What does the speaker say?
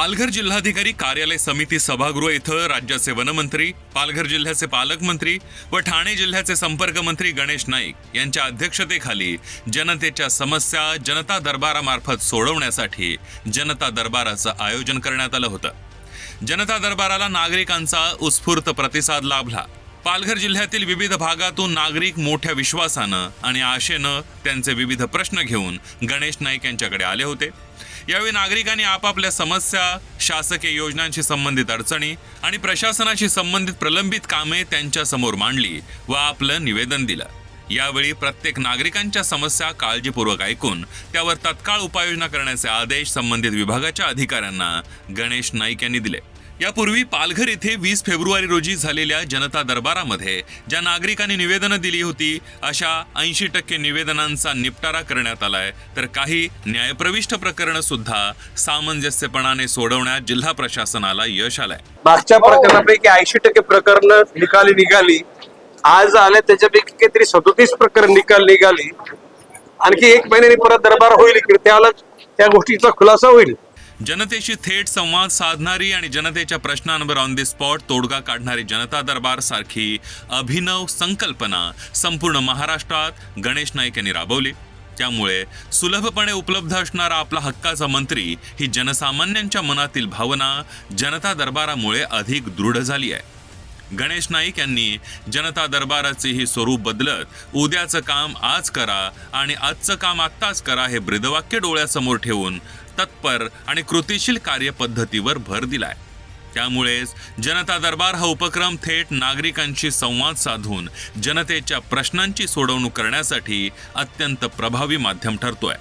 पालघर जिल्हाधिकारी कार्यालय समिती सभागृह इथं राज्याचे वनमंत्री पालघर जिल्ह्याचे पालकमंत्री व ठाणे जिल्ह्याचे संपर्क मंत्री गणेश नाईक यांच्या अध्यक्षतेखाली जनतेच्या समस्या जनता दरबारामार्फत सोडवण्यासाठी जनता दरबाराचं आयोजन करण्यात आलं होतं. जनता दरबाराला नागरिकांचा उत्स्फूर्त प्रतिसाद लाभला. पालघर जिल्ह्यातील विविध भागातून नागरिक मोठ्या विश्वासानं आणि आशेनं त्यांचे विविध प्रश्न घेऊन गणेश नाईक यांच्याकडे आले होते. यावेळी नागरिकांनी आपापल्या समस्या शासकीय योजनांशी संबंधित अडचणी आणि प्रशासनाशी संबंधित प्रलंबित कामे त्यांच्यासमोर मांडली व आपलं निवेदन दिलं. यावेळी प्रत्येक नागरिकांच्या समस्या काळजीपूर्वक ऐकून त्यावर तत्काळ उपाययोजना करण्याचे आदेश संबंधित विभागाच्या अधिकाऱ्यांना गणेश नाईक यांनी दिले. यापूर्वी पालघर येथे वीस फेब्रुवारी रोजी झालेल्या जनता दरबारामध्ये ज्या नागरिकांनी निवेदनं दिली होती अशा ऐंशी टक्के निवेदनांचा निपटारा करण्यात आलाय. तर काही न्यायप्रविष्ट प्रकरणं सुद्धा सामंजस्यपणाने सोडवण्यात जिल्हा प्रशासनाला यश आलंय. मागच्या प्रकरणापैकी ऐंशी टक्के प्रकरण निकाली निघाली. आज आल्या त्याच्यापैकी काहीतरी सदोतीस प्रकरण निकाल निघाली. आणखी एक महिन्याने परत दरबार होईल त्याला त्या गोष्टीचा खुलासा होईल. जनतेशी थेट संवाद साधणारी आणि जनतेच्या प्रश्नांवर ऑन दी स्पॉट तोडगा काढणारी जनता दरबार सारखी अभिनव संकल्पना संपूर्ण महाराष्ट्रात गणेश नाईक यांनी राबवली. त्यामुळे सुलभपणे उपलब्ध असणारा आपला हक्काचा मंत्री ही जनसामान्यांच्या मनातील भावना जनता दरबारामुळे अधिक दृढ झाली आहे. गणेश नाईक यांनी जनता दरबाराचे ही स्वरूप बदलत उद्याचं काम आज करा आणि आजचं काम आत्ताच करा हे ब्रीदवाक्य डोळ्यासमोर ठेवून तत्पर आणि कृतीशील कार्यपद्धतीवर भर दिलाय. त्यामुळेच जनता दरबार हा उपक्रम थेट नागरिकांशी संवाद साधून जनतेच्या प्रश्नांची सोडवणूक करण्यासाठी अत्यंत प्रभावी माध्यम ठरतोय.